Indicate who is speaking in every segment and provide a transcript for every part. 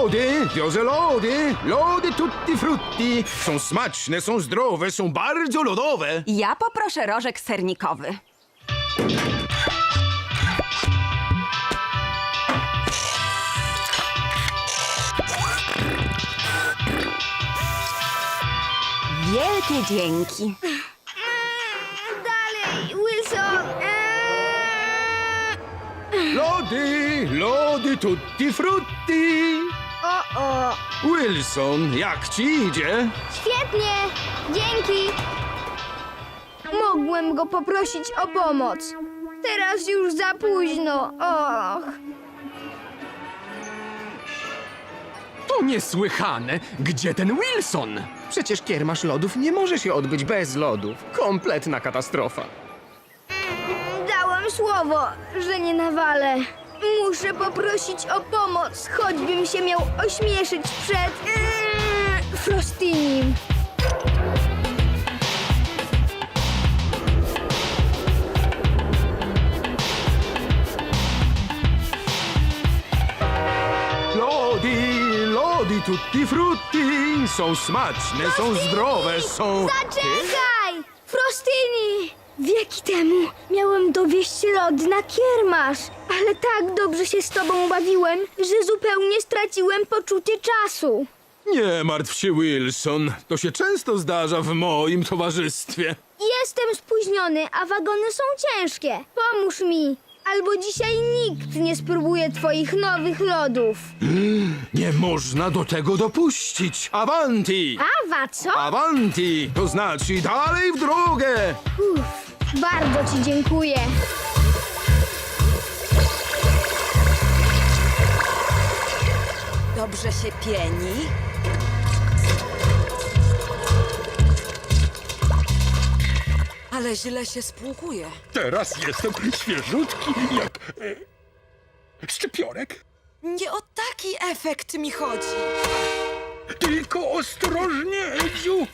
Speaker 1: Lody, wiozę lody, lody tutti frutti. Są smaczne, są zdrowe, są bardzo lodowe.
Speaker 2: Ja poproszę rożek sernikowy. Wielkie dzięki.
Speaker 3: Dalej, Wilson! Eee!
Speaker 1: Lody, lody tutti frutti.
Speaker 3: O!
Speaker 1: Wilson, jak ci idzie?
Speaker 3: Świetnie! Dzięki! Mogłem go poprosić o pomoc. Teraz już za późno. Och.
Speaker 4: To niesłychane! Gdzie ten Wilson? Przecież kiermasz lodów nie może się odbyć bez lodów. Kompletna katastrofa.
Speaker 3: Dałem słowo, że nie nawalę. Muszę poprosić o pomoc, choćbym się miał ośmieszyć przed... Eee, Frostinim.
Speaker 1: Lody, lody tutti frutti. Są smaczne, są zdrowe, są...
Speaker 3: Zaczekaj! Frostini! Wieki temu miałem dowieść lody na kiermasz, ale tak dobrze się z tobą bawiłem, że zupełnie straciłem poczucie czasu.
Speaker 1: Nie martw się, Wilson. To się często zdarza w moim towarzystwie.
Speaker 3: Jestem spóźniony, a wagony są ciężkie. Pomóż mi, albo dzisiaj nikt nie spróbuje twoich nowych lodów.
Speaker 1: Nie można do tego dopuścić. Avanti!
Speaker 3: Awa, co?
Speaker 1: Avanti! To znaczy dalej w drogę!
Speaker 3: Uff, bardzo ci dziękuję.
Speaker 2: Dobrze się pieni. Ale źle się spłukuje.
Speaker 1: Teraz jestem świeżutki jak... E, szczypiorek.
Speaker 2: Nie o taki efekt mi chodzi.
Speaker 1: Tylko ostrożnie, Edziu.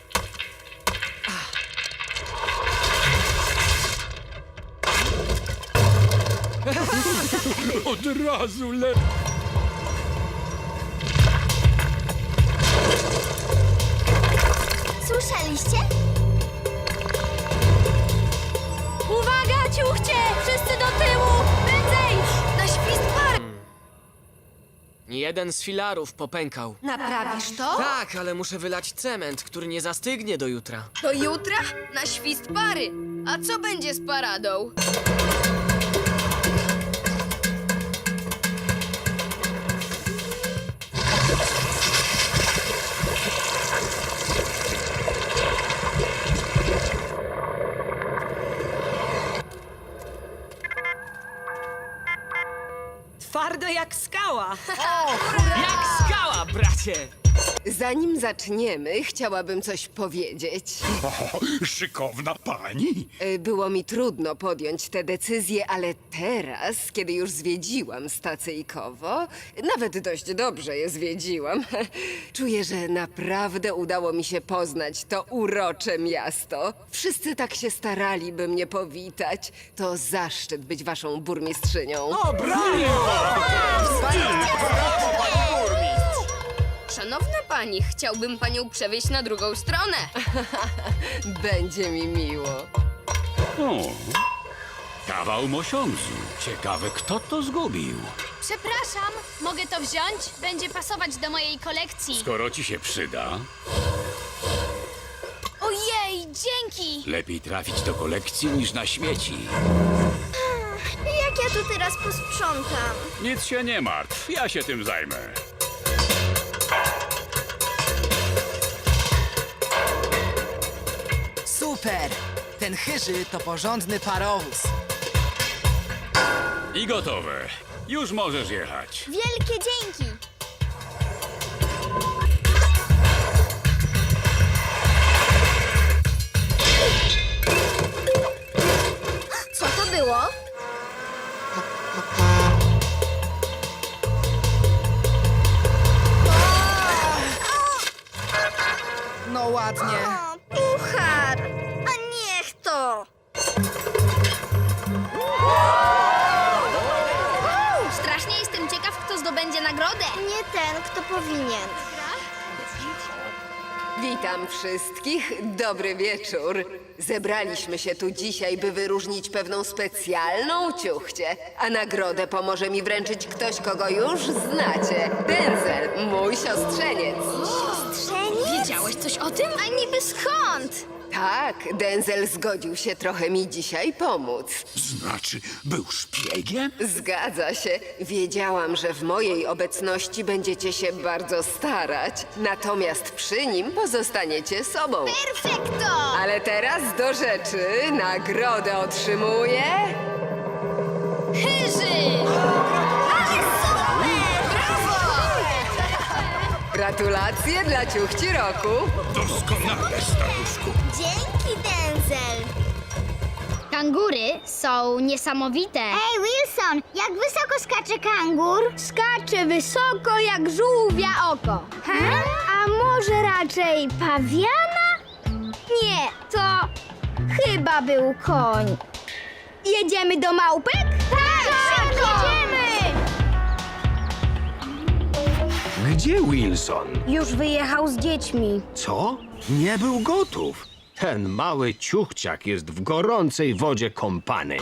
Speaker 1: Od razu le...
Speaker 3: Słyszeliście? Uwaga, ciuchcie! Wszyscy do tyłu! Prędzej! Na świst pary!
Speaker 5: Jeden z filarów popękał.
Speaker 6: Naprawisz to?
Speaker 5: Tak, ale muszę wylać cement, który nie zastygnie do jutra.
Speaker 6: Do jutra? Na świst pary. A co będzie z paradą?
Speaker 5: Bracie!
Speaker 7: Zanim zaczniemy, chciałabym coś powiedzieć.
Speaker 1: Szykowna pani.
Speaker 7: Y, Było mi trudno podjąć tę decyzję, ale teraz, kiedy już zwiedziłam stacyjkowo, nawet dość dobrze je zwiedziłam, czuję, że naprawdę udało mi się poznać to urocze miasto. Wszyscy tak się starali, by mnie powitać. To zaszczyt być waszą burmistrzynią.
Speaker 6: Szanowna pani, chciałbym panią przewieźć na drugą stronę.
Speaker 7: Będzie mi miło.
Speaker 8: O, kawał mosiądzu. Ciekawe, kto to zgubił.
Speaker 9: Przepraszam, mogę to wziąć? Będzie pasować do mojej kolekcji.
Speaker 8: Skoro ci się przyda,
Speaker 9: Ojej, dzięki!
Speaker 8: lepiej trafić do kolekcji niż na śmieci.
Speaker 3: Jak ja tu teraz posprzątam?
Speaker 8: Nic się nie martw, ja się tym zajmę.
Speaker 10: Super! Ten chyży to porządny parowóz.
Speaker 8: I gotowe. Już możesz jechać.
Speaker 3: Wielkie dzięki!
Speaker 7: Wszystkich. Dobry wieczór. Zebraliśmy się tu dzisiaj, by wyróżnić pewną specjalną ciuchcię. A nagrodę pomoże mi wręczyć ktoś, kogo już znacie. Denzel, mój siostrzeniec.
Speaker 3: Wiedziałeś coś o tym? A niby skąd?
Speaker 7: Tak, Denzel zgodził się trochę mi dzisiaj pomóc.
Speaker 8: Znaczy, był szpiegiem?
Speaker 7: Zgadza się. Wiedziałam, że w mojej obecności będziecie się bardzo starać. Natomiast przy nim pozostaniecie sobą.
Speaker 3: Perfekto!
Speaker 7: Ale teraz do rzeczy. Nagrodę otrzymuje...
Speaker 3: Hyży!
Speaker 7: Gratulacje dla ciuchci roku.
Speaker 8: Doskonale, staruszku.
Speaker 3: Dzięki, Denzel.
Speaker 6: Kangury są niesamowite.
Speaker 3: Ej, Wilson, jak wysoko skacze kangur? Skacze wysoko jak żółwia oko. A może raczej pawiana? Nie, to chyba był koń. Jedziemy do małpek? Tak!
Speaker 4: Gdzie Wilson?
Speaker 3: Już wyjechał z dziećmi.
Speaker 4: Co? Nie był gotów. Ten mały ciuchciak jest w gorącej wodzie kąpany.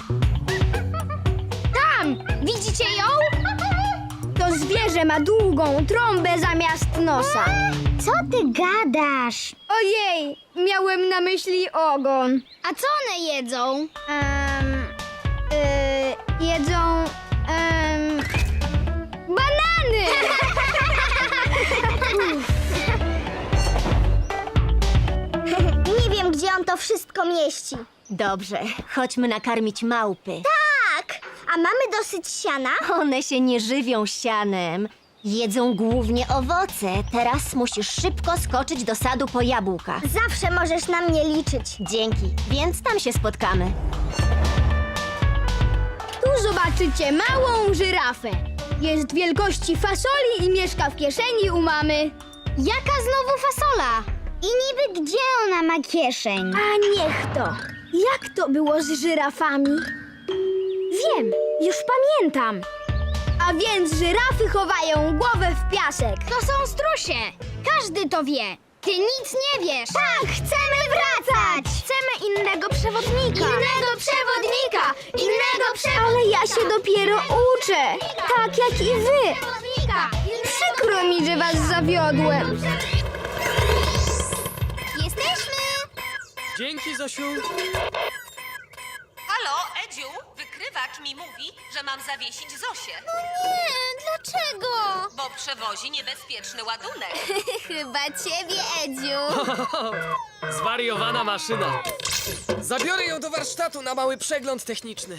Speaker 3: Tam! Widzicie ją? To zwierzę ma długą trąbę zamiast nosa. Co ty gadasz? Ojej, miałem na myśli ogon.
Speaker 6: A co one jedzą?
Speaker 3: Um, to wszystko mieści.
Speaker 11: Dobrze, chodźmy nakarmić małpy.
Speaker 3: Tak, a mamy dosyć siana?
Speaker 11: One się nie żywią sianem. Jedzą głównie owoce. Teraz musisz szybko skoczyć do sadu po jabłka.
Speaker 3: Zawsze możesz na mnie liczyć.
Speaker 11: Dzięki, więc tam się spotkamy.
Speaker 3: Tu zobaczycie małą żyrafę. Jest wielkości fasoli i mieszka w kieszeni u mamy.
Speaker 6: Jaka znowu fasola?
Speaker 3: I niby gdzie ona ma kieszeń? A niech to. Jak to było z żyrafami? Wiem, już pamiętam. A więc żyrafy chowają głowę w piasek.
Speaker 6: To są strusie. Każdy to wie. Ty nic nie wiesz.
Speaker 3: Tak, chcemy wracać! Chcemy innego przewodnika! Innego przewodnika! Innego przewodnika! Ale ja się dopiero uczę! Tak jak i wy! Przykro mi, że was zawiodłem!
Speaker 5: Dzięki, Zosiu.
Speaker 11: Halo, Edziu, wykrywacz mi mówi, że mam zawiesić Zosię,
Speaker 6: Nie, dlaczego?
Speaker 11: bo przewozi niebezpieczny ładunek.
Speaker 6: Chyba ciebie, Edziu.
Speaker 5: Zwariowana maszyna. Zabiorę ją do warsztatu na mały przegląd techniczny.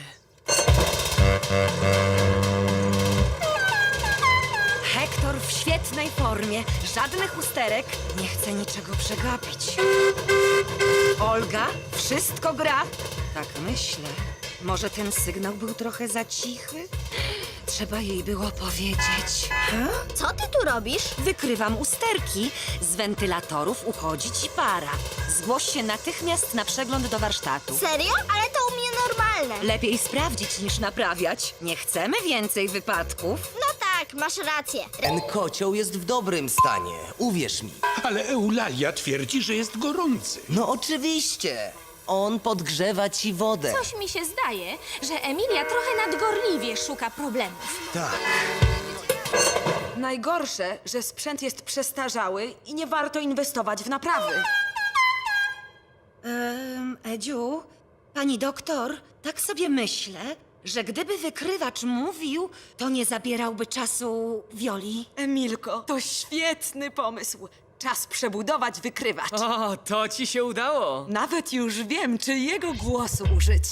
Speaker 12: Hektor w świetnej formie. Żadnych usterek. Nie chcę niczego przegapić. Olga, wszystko gra? Tak myślę. Może ten sygnał był trochę za cichy? Trzeba jej było powiedzieć.
Speaker 3: Co ty tu robisz?
Speaker 12: Wykrywam usterki. Z wentylatorów uchodzi ci para. Zgłoś się natychmiast na przegląd do warsztatu.
Speaker 3: Serio? Ale to u mnie normalne.
Speaker 12: Lepiej sprawdzić niż naprawiać. Nie chcemy więcej wypadków.
Speaker 3: Masz rację.
Speaker 13: Ten kocioł jest w dobrym stanie, uwierz mi.
Speaker 8: Ale Eulalia twierdzi, że jest gorący.
Speaker 13: No oczywiście. On podgrzewa ci wodę.
Speaker 14: Coś mi się zdaje, że Emilia trochę nadgorliwie szuka problemów.
Speaker 13: Tak.
Speaker 12: Najgorsze, że sprzęt jest przestarzały i nie warto inwestować w naprawy. Edziu, pani doktor, tak sobie myślę, że gdyby wykrywacz mówił, to nie zabierałby czasu Wioli.
Speaker 2: Emilko, to świetny pomysł. Czas przebudować wykrywacz.
Speaker 5: O, to ci się udało.
Speaker 2: Nawet już wiem, czy jego głosu użyć.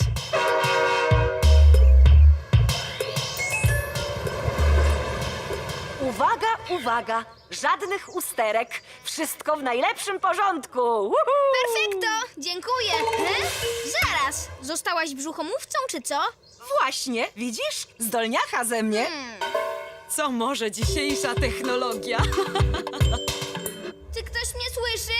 Speaker 12: Uwaga, uwaga, żadnych usterek. Wszystko w najlepszym porządku. Woohoo!
Speaker 6: Perfekto, dziękuję. He? Zaraz, zostałaś brzuchomówcą czy co?
Speaker 2: Właśnie, widzisz? Zdolniacha ze mnie. Co może dzisiejsza technologia?
Speaker 6: Czy ktoś mnie słyszy?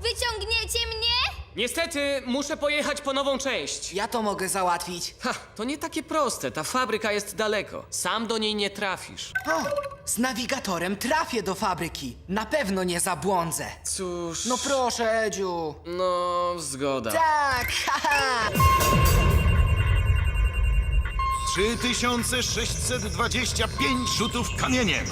Speaker 6: Wyciągniecie mnie?
Speaker 5: Niestety, muszę pojechać po nową część.
Speaker 10: Ja to mogę załatwić.
Speaker 5: Ha, to nie takie proste. Ta fabryka jest daleko. Sam do niej nie trafisz.
Speaker 10: O, z nawigatorem trafię do fabryki. Na pewno nie zabłądzę.
Speaker 5: Cóż...
Speaker 10: No proszę, Edziu.
Speaker 5: No, zgoda.
Speaker 10: Tak, haha.
Speaker 15: 3625 rzutów kamieniem.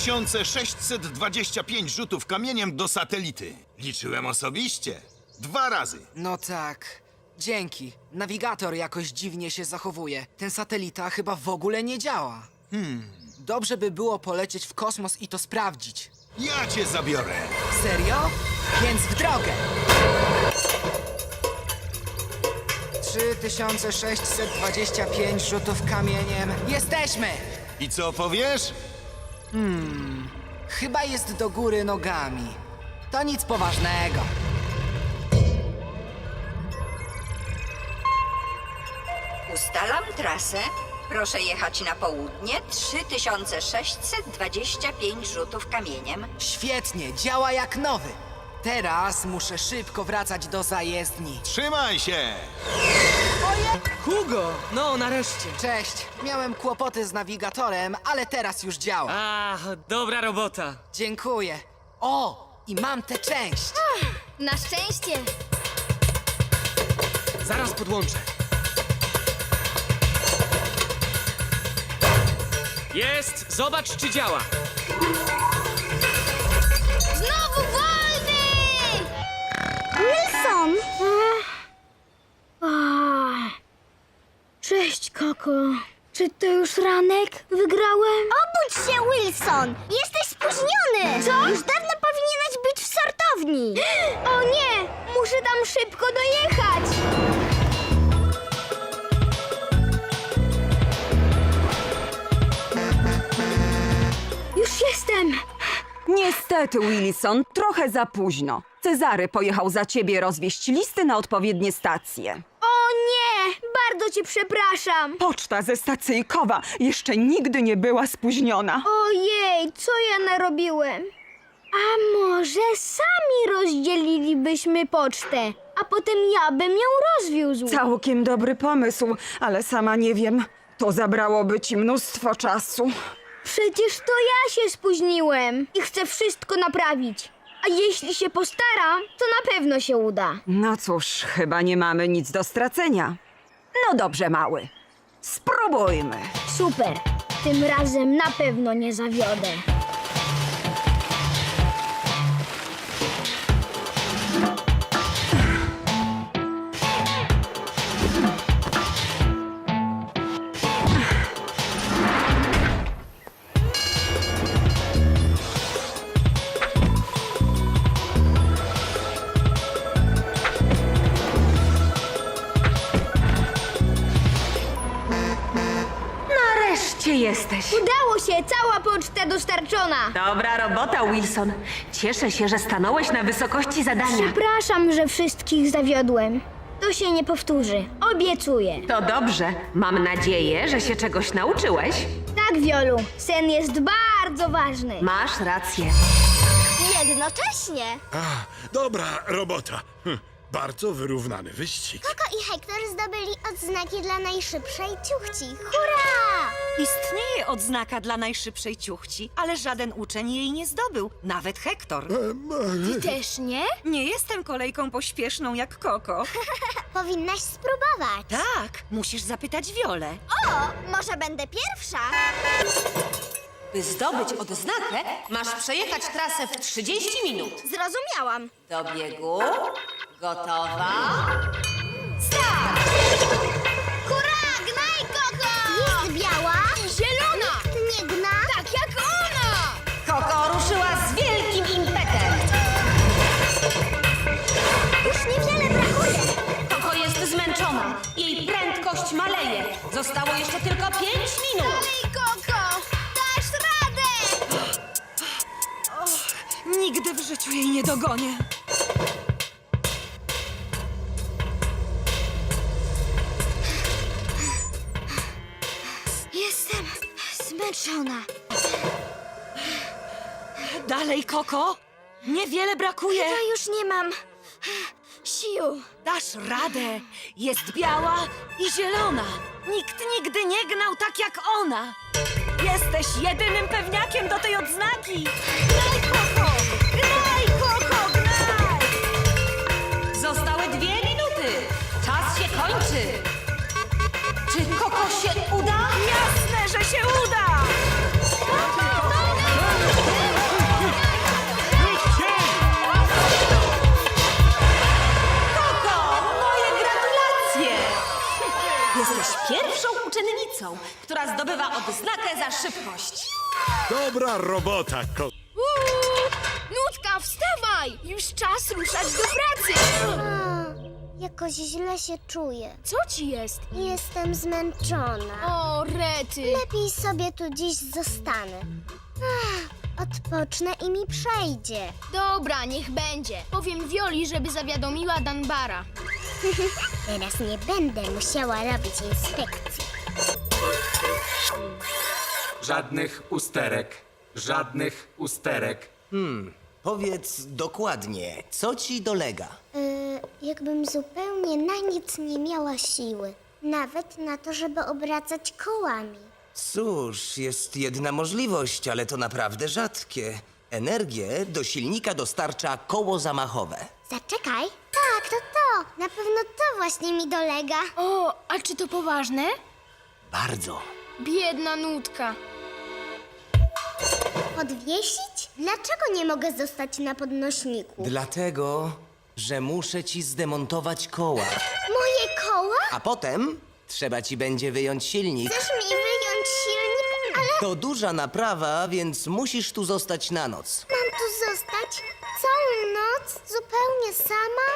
Speaker 15: Trzy tysiące sześćset dwadzieścia pięć rzutów kamieniem do satelity. Liczyłem osobiście. Dwa razy.
Speaker 10: No tak. Dzięki. Nawigator jakoś dziwnie się zachowuje. Ten satelita chyba w ogóle nie działa. Hmm. Dobrze by było polecieć w kosmos i to sprawdzić.
Speaker 15: Ja cię zabiorę.
Speaker 10: Serio? Więc w drogę! 3625 rzutów kamieniem. Jesteśmy!
Speaker 15: I co powiesz?
Speaker 10: Chyba jest do góry nogami. To nic poważnego.
Speaker 16: Ustalam trasę. Proszę jechać na południe 3625 rzutów kamieniem.
Speaker 10: Świetnie, działa jak nowy. Teraz muszę szybko wracać do zajezdni.
Speaker 15: Trzymaj się!
Speaker 2: Hugo! No, nareszcie.
Speaker 10: Cześć, miałem kłopoty z nawigatorem, ale teraz już działa.
Speaker 5: A, dobra robota.
Speaker 10: Dziękuję. O, i mam tę część.
Speaker 17: Na szczęście.
Speaker 5: Zaraz podłączę. Jest! Zobacz, czy działa.
Speaker 3: Cześć, Koko. Czy to już ranek? Wygrałem?
Speaker 17: Obudź się, Wilson! Jesteś spóźniony!
Speaker 3: Co? Już dawno powinieneś być w sortowni. O nie! Muszę tam szybko dojechać. Już jestem.
Speaker 2: Niestety, Wilson, trochę za późno. Cezary pojechał za ciebie rozwieść listy na odpowiednie stacje.
Speaker 3: Bardzo cię przepraszam.
Speaker 2: Poczta ze stacyjkowa jeszcze nigdy nie była spóźniona.
Speaker 3: Ojej, co ja narobiłem? A może sami rozdzielilibyśmy pocztę, a potem ja bym ją rozwiózł.
Speaker 2: Całkiem dobry pomysł, ale sama nie wiem. To zabrałoby ci mnóstwo czasu.
Speaker 3: Przecież to ja się spóźniłem i chcę wszystko naprawić. A jeśli się postaram, to na pewno się uda.
Speaker 2: No cóż, chyba nie mamy nic do stracenia. No dobrze, mały. Spróbujmy.
Speaker 3: Super. Tym razem na pewno nie zawiodę.
Speaker 11: Dobra robota, Wilson. Cieszę się, że stanąłeś na wysokości zadania.
Speaker 3: Przepraszam, że wszystkich zawiodłem. To się nie powtórzy. Obiecuję.
Speaker 11: To dobrze. Mam nadzieję, że się czegoś nauczyłeś.
Speaker 3: Tak, Wiolu, sen jest bardzo ważny.
Speaker 11: Masz rację.
Speaker 17: Jednocześnie.
Speaker 15: Dobra robota. Hm, bardzo wyrównany wyścig.
Speaker 17: Koko i Hektor zdobyli odznaki dla najszybszej ciuchci. Hurra!
Speaker 2: Istnieje odznaka dla najszybszej ciuchci, ale żaden uczeń jej nie zdobył, nawet Hektor.
Speaker 17: Ty też nie?
Speaker 2: Nie jestem kolejką pośpieszną jak Koko.
Speaker 17: Powinnaś spróbować.
Speaker 2: Tak, musisz zapytać Wiolę.
Speaker 17: O, może będę pierwsza?
Speaker 11: By zdobyć odznakę, masz przejechać trasę w 30 minut.
Speaker 17: Zrozumiałam.
Speaker 11: Do biegu. Gotowa.
Speaker 17: Hurra, gnaj, Koko! Jest biała zielona. Nie gna. Tak jak ona.
Speaker 11: Koko ruszyła z wielkim impetem.
Speaker 17: Już niewiele brakuje.
Speaker 11: Koko jest zmęczona. Jej prędkość maleje. Zostało jeszcze tylko 5 minut.
Speaker 2: Nigdy w życiu jej nie dogonię. Jestem zmęczona.
Speaker 12: Dalej, Koko! Niewiele brakuje!
Speaker 3: Ja już nie mam sił.
Speaker 12: Dasz radę! Jest biała i zielona! Nikt nigdy nie gnał tak jak ona! Jesteś jedynym pewniakiem do tej odznaki!
Speaker 11: Się uda?
Speaker 12: Jasne, że się uda!
Speaker 11: Koko, moje gratulacje! Jesteś pierwszą uczennicą, która zdobywa odznakę za szybkość.
Speaker 1: Dobra robota, ko...
Speaker 3: Nutka, wstawaj! Już czas ruszać do pracy.
Speaker 17: Jakoś źle się czuję.
Speaker 3: Co ci jest?
Speaker 17: Jestem zmęczona.
Speaker 3: O, rety.
Speaker 17: Lepiej sobie tu dziś zostanę. Ach, Odpocznę i mi przejdzie.
Speaker 3: Dobra, niech będzie. Powiem Wioli, żeby zawiadomiła Danbara.
Speaker 17: Teraz nie będę musiała robić inspekcji.
Speaker 18: Żadnych usterek. Żadnych usterek.
Speaker 13: Hmm, powiedz dokładnie, co ci dolega?
Speaker 17: Yy, jakbym zupełnie na nic nie miała siły. Nawet na to, żeby obracać kołami.
Speaker 13: Cóż, jest jedna możliwość, ale to naprawdę rzadkie. Energię do silnika dostarcza koło zamachowe.
Speaker 17: Zaczekaj. Tak, to to. Na pewno to właśnie mi dolega.
Speaker 3: O, a czy to poważne?
Speaker 13: Bardzo.
Speaker 3: Biedna nutka.
Speaker 17: Podwiesić? Dlaczego nie mogę zostać na podnośniku?
Speaker 13: Dlatego, że muszę ci zdemontować koła.
Speaker 17: Moje koła?
Speaker 13: A potem trzeba ci będzie wyjąć silnik.
Speaker 17: Chcesz mi wyjąć silnik, ale
Speaker 13: To duża naprawa, więc musisz tu zostać na noc.
Speaker 17: mam tu zostać całą noc zupełnie sama?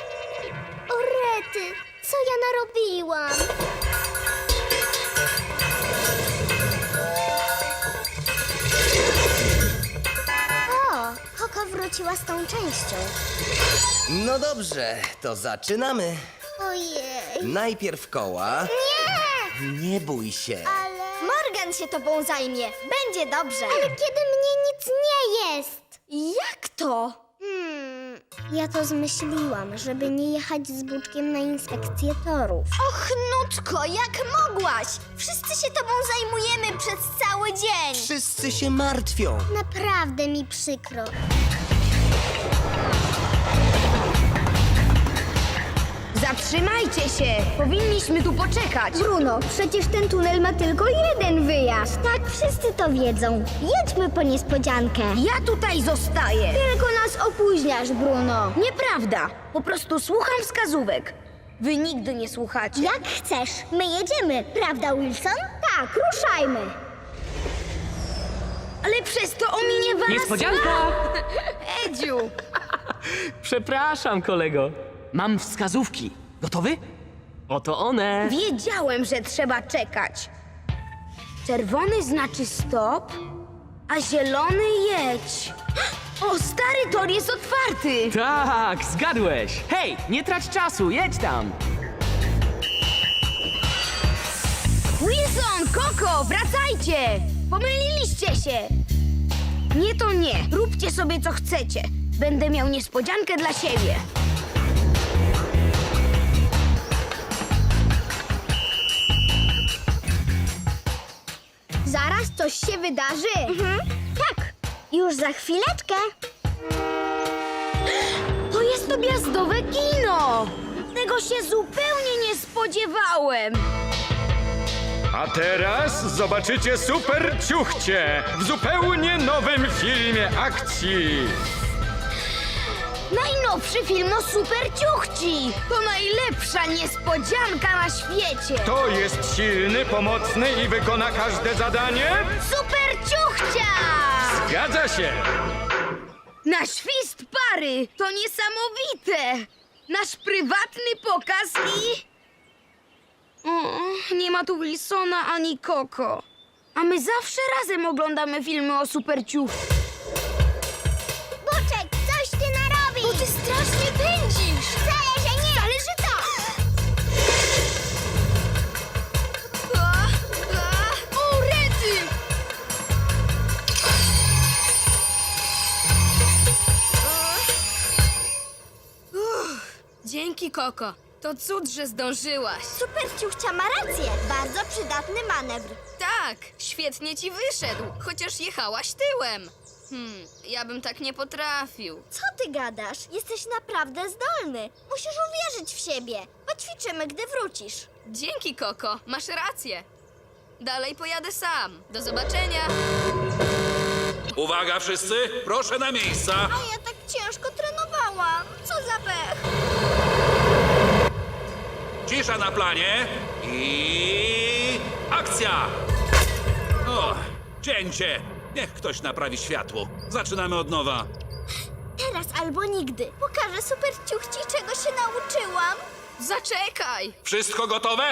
Speaker 17: O rety, co ja narobiłam? Wróciła z tą częścią.
Speaker 13: No dobrze, to zaczynamy.
Speaker 17: Ojej.
Speaker 13: Najpierw koła.
Speaker 17: Nie!
Speaker 13: Nie bój się.
Speaker 17: Ale... Morgan się tobą zajmie. Będzie dobrze. Ale kiedy mnie nic nie jest. Jak to? Hmm, ja to zmyśliłam, żeby nie jechać z Buczkiem na inspekcję torów. Och, Nutko, jak mogłaś? Wszyscy się tobą zajmujemy przez cały dzień.
Speaker 13: Wszyscy się martwią.
Speaker 17: Naprawdę mi przykro.
Speaker 3: Zatrzymajcie się! Powinniśmy tu poczekać.
Speaker 17: Bruno, przecież ten tunel ma tylko jeden wyjazd. Tak, wszyscy to wiedzą. Jedźmy po niespodziankę.
Speaker 3: Ja tutaj zostaję.
Speaker 17: Tylko nas opóźniasz, Bruno.
Speaker 3: Nieprawda. Po prostu słucham wskazówek. Wy nigdy nie słuchacie.
Speaker 17: Jak chcesz. My jedziemy, prawda, Wilson? Tak, ruszajmy.
Speaker 3: Ale przez to ominie was...
Speaker 5: Niespodzianka!
Speaker 3: Edziu!
Speaker 5: Przepraszam, kolego. Mam wskazówki. Gotowy? Oto one.
Speaker 3: Wiedziałem, że trzeba czekać. Czerwony znaczy stop, a zielony jedź. O, stary tor jest otwarty!
Speaker 5: Tak, zgadłeś. Hej, nie trać czasu, jedź tam.
Speaker 3: Wilson, Koko, wracajcie! Pomyliliście się! Nie to nie. Róbcie sobie co chcecie. Będę miał niespodziankę dla siebie.
Speaker 17: Zaraz coś się wydarzy. Mhm. Tak, już za chwileczkę.
Speaker 3: To jest objazdowe kino! Tego się zupełnie nie spodziewałem.
Speaker 19: A teraz zobaczycie super ciuchcie w zupełnie nowym filmie akcji.
Speaker 3: Najnowszy film o super ciuchci! To najlepsza niespodzianka na świecie!
Speaker 19: To jest silny, pomocny i wykona każde zadanie?
Speaker 3: Super ciuchcia!
Speaker 19: Zgadza się!
Speaker 3: Na świst pary! To niesamowite! Nasz prywatny pokaz i... O, nie ma tu Wilsona ani Koko. A my zawsze razem oglądamy filmy o superciu.
Speaker 17: Boczek, coś ty narobisz! Bo ty strasznie pędzisz! Wcale, że nie! Wcale, że tak!
Speaker 3: O, Rety!
Speaker 6: Dzięki, Koko. To cud, że zdążyłaś.
Speaker 20: Super ciuchcia ma rację. Bardzo przydatny manewr.
Speaker 6: Tak, świetnie ci wyszedł, chociaż jechałaś tyłem. Hmm, ja bym tak nie potrafił.
Speaker 20: Co ty gadasz? Jesteś naprawdę zdolny. Musisz uwierzyć w siebie. Poćwiczymy, gdy wrócisz.
Speaker 6: Dzięki, Koko, masz rację. Dalej pojadę sam. Do zobaczenia.
Speaker 8: Uwaga wszyscy, proszę na miejsca.
Speaker 20: A ja tak ciężko trenowałam. Co za pech.
Speaker 8: Cisza na planie i akcja! O, cięcie. Niech ktoś naprawi światło. Zaczynamy od nowa.
Speaker 20: Teraz albo nigdy. Pokażę super ciuchci, czego się nauczyłam.
Speaker 6: Zaczekaj!
Speaker 8: Wszystko gotowe?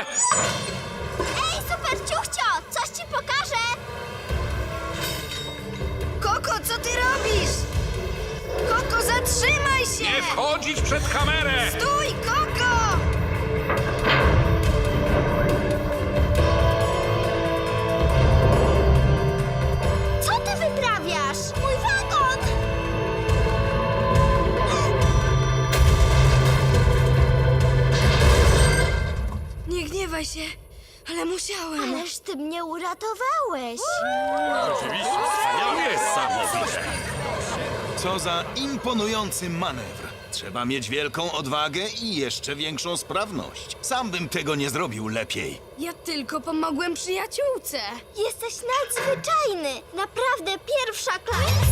Speaker 20: Ej, super ciuchcio! Coś ci pokażę!
Speaker 6: Koko, co ty robisz? Koko, zatrzymaj się!
Speaker 8: Nie wchodzić przed kamerę!
Speaker 6: Stój, Koko! Się, ale musiałem.
Speaker 20: Ależ ty mnie uratowałeś.
Speaker 8: Niesamowite.
Speaker 15: Co za imponujący manewr. Trzeba mieć wielką odwagę i jeszcze większą sprawność. Sam bym tego nie zrobił lepiej.
Speaker 6: Ja tylko pomogłem przyjaciółce.
Speaker 20: Jesteś nadzwyczajny. Naprawdę pierwsza klasa.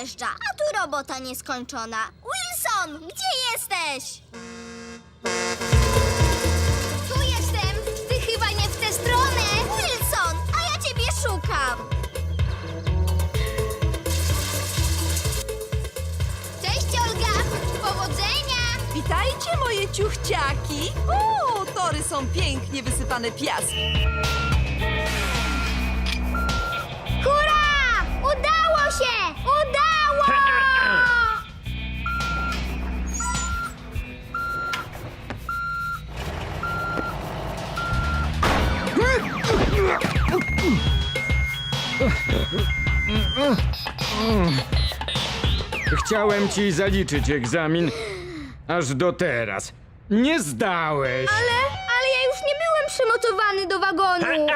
Speaker 20: Ktoś nadjeżdża, a tu robota nieskończona. Wilson, gdzie jesteś? Tu jestem! Ty chyba nie w tę stronę! Wilson, a ja ciebie szukam! Cześć, Olga! Powodzenia!
Speaker 12: Witajcie, moje ciuchciaki! O, tory są pięknie wysypane piaskiem.
Speaker 19: Chciałem ci zaliczyć egzamin aż do teraz. Nie zdałeś.
Speaker 6: Ale, ale ja już nie byłem przymocowany do wagonu.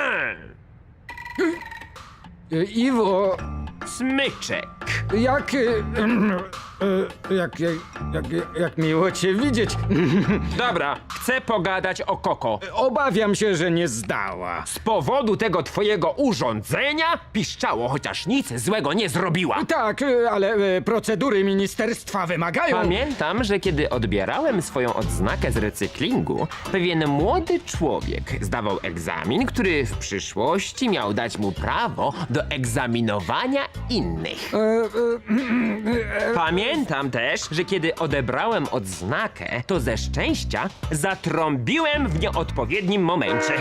Speaker 19: Iwo,
Speaker 21: Smyczek.
Speaker 19: jak... e, e, Jak, jak, jak, jak miło cię widzieć.
Speaker 21: Dobra, chcę pogadać o Koko.
Speaker 19: Obawiam się, że nie zdała.
Speaker 21: Z powodu tego twojego urządzenia piszczało, chociaż nic złego nie zrobiła.
Speaker 19: Tak, e, ale e, procedury ministerstwa wymagają...
Speaker 21: Pamiętam, że kiedy odbierałem swoją odznakę z recyklingu, pewien młody człowiek zdawał egzamin, który w przyszłości miał dać mu prawo do egzaminowania innych.
Speaker 19: E, e, e,
Speaker 21: Pamiętam też, że kiedy odebrałem odznakę, to ze szczęścia zatrąbiłem w nieodpowiednim momencie.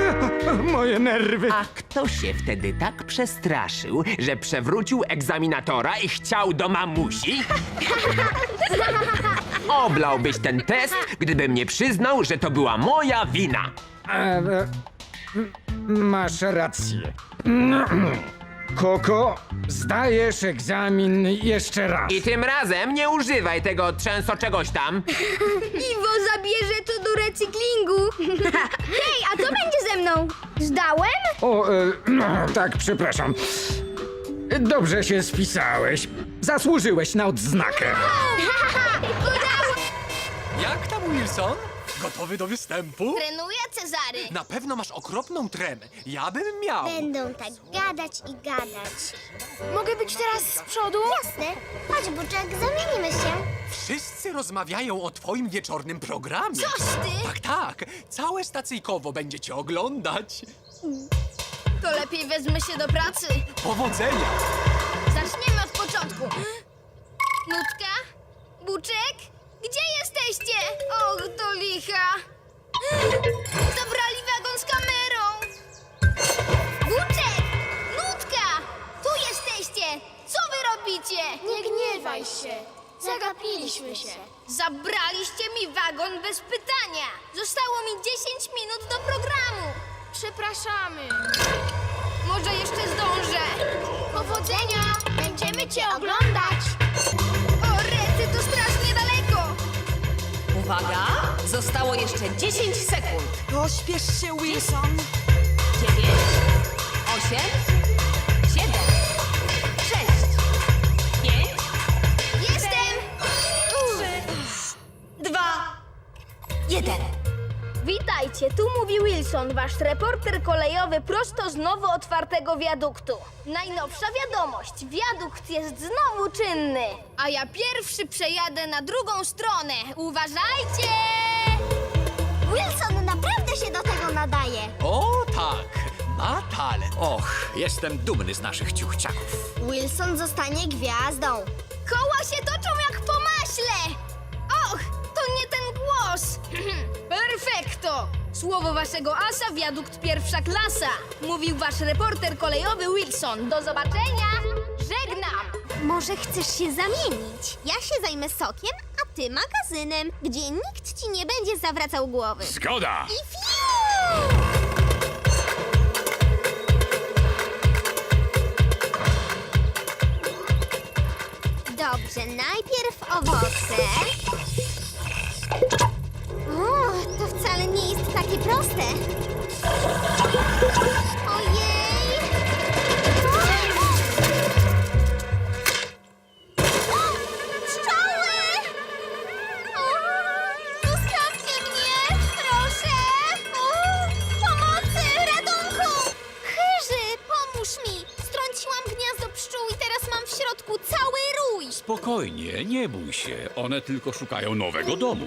Speaker 19: moje nerwy.
Speaker 21: A kto się wtedy tak przestraszył, że przewrócił egzaminatora i chciał do mamusi? Oblałbyś ten test, gdybym nie przyznał, że to była moja wina.
Speaker 19: E, m- masz rację. Koko, zdajesz egzamin jeszcze raz.
Speaker 21: I tym razem nie używaj tego trzęso czegoś tam.
Speaker 3: Iwo zabierze to do recyklingu. Hej, a co będzie ze mną? Zdałem?
Speaker 19: O, e, tak, przepraszam. Dobrze się spisałeś. Zasłużyłeś na odznakę.
Speaker 5: Jak tam, Wilson? Gotowy do występu?
Speaker 20: Trenuję Cezary.
Speaker 5: Na pewno masz okropną tremę. Ja bym miał.
Speaker 20: Będą tak gadać i gadać. Mogę być teraz z przodu? Jasne. Chodź, Buczek, zamienimy się.
Speaker 5: Wszyscy rozmawiają o twoim wieczornym programie.
Speaker 20: Coś ty!
Speaker 5: Tak, tak. Całe stacyjkowo będzie cię oglądać.
Speaker 20: To lepiej wezmę się do pracy.
Speaker 5: Powodzenia!
Speaker 20: Zaczniemy od początku. Się. Zabraliście mi wagon bez pytania. Zostało mi 10 minut do programu. Przepraszamy. Może jeszcze zdążę. Powodzenia! Będziemy cię oglądać. O, rety, to strasznie daleko.
Speaker 11: Uwaga! Zostało jeszcze 10 sekund.
Speaker 12: Pośpiesz się, Wilson.
Speaker 11: 9, 8, jeden.
Speaker 3: Witajcie, tu mówi Wilson, wasz reporter kolejowy prosto z nowo otwartego wiaduktu. Najnowsza wiadomość, wiadukt jest znowu czynny.
Speaker 20: A ja pierwszy przejadę na drugą stronę. Uważajcie! Wilson naprawdę się do tego nadaje.
Speaker 5: O tak, ma talent. Och, jestem dumny z naszych ciuchciaków.
Speaker 20: Wilson zostanie gwiazdą. Koła się toczą jak
Speaker 3: Perfekto! Słowo waszego asa, wiadukt pierwsza klasa. Mówił wasz reporter kolejowy Wilson. Do zobaczenia! Żegnam!
Speaker 20: Może chcesz się zamienić? Ja się zajmę sokiem, a ty magazynem, gdzie nikt ci nie będzie zawracał głowy.
Speaker 8: Zgoda!
Speaker 20: I fiu! Dobrze, najpierw owoce. Wcale nie jest takie proste. Ojej! O! Pszczoły! O, Zostawcie mnie, proszę! O, Pomocy, ratunku! Chyży, pomóż mi! Strąciłam gniazdo pszczół i teraz mam w środku cały rój!
Speaker 8: Spokojnie, nie bój się. One tylko szukają nowego domu.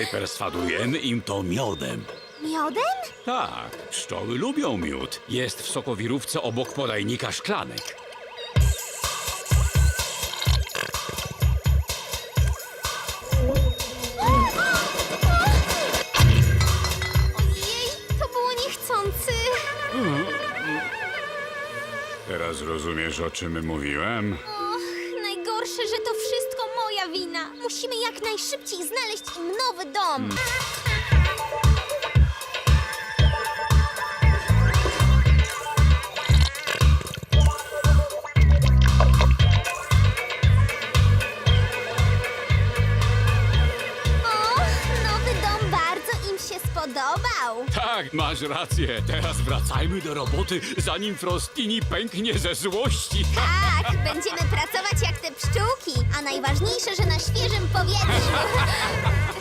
Speaker 8: Wyperswadujemy im to miodem.
Speaker 20: Miodem?
Speaker 8: Tak, pszczoły lubią miód. Jest w sokowirówce obok podajnika szklanek.
Speaker 20: Ojej, to było niechcący!
Speaker 8: Teraz rozumiesz, o czym mówiłem?
Speaker 20: Och, najgorsze, że to wszystko moja wina. Musimy jak najszybciej znaleźć im nowy dom.
Speaker 8: Masz rację. Teraz wracajmy do roboty, zanim Frostini pęknie ze złości.
Speaker 20: Tak, będziemy pracować jak te pszczółki, a najważniejsze, że na świeżym powietrzu.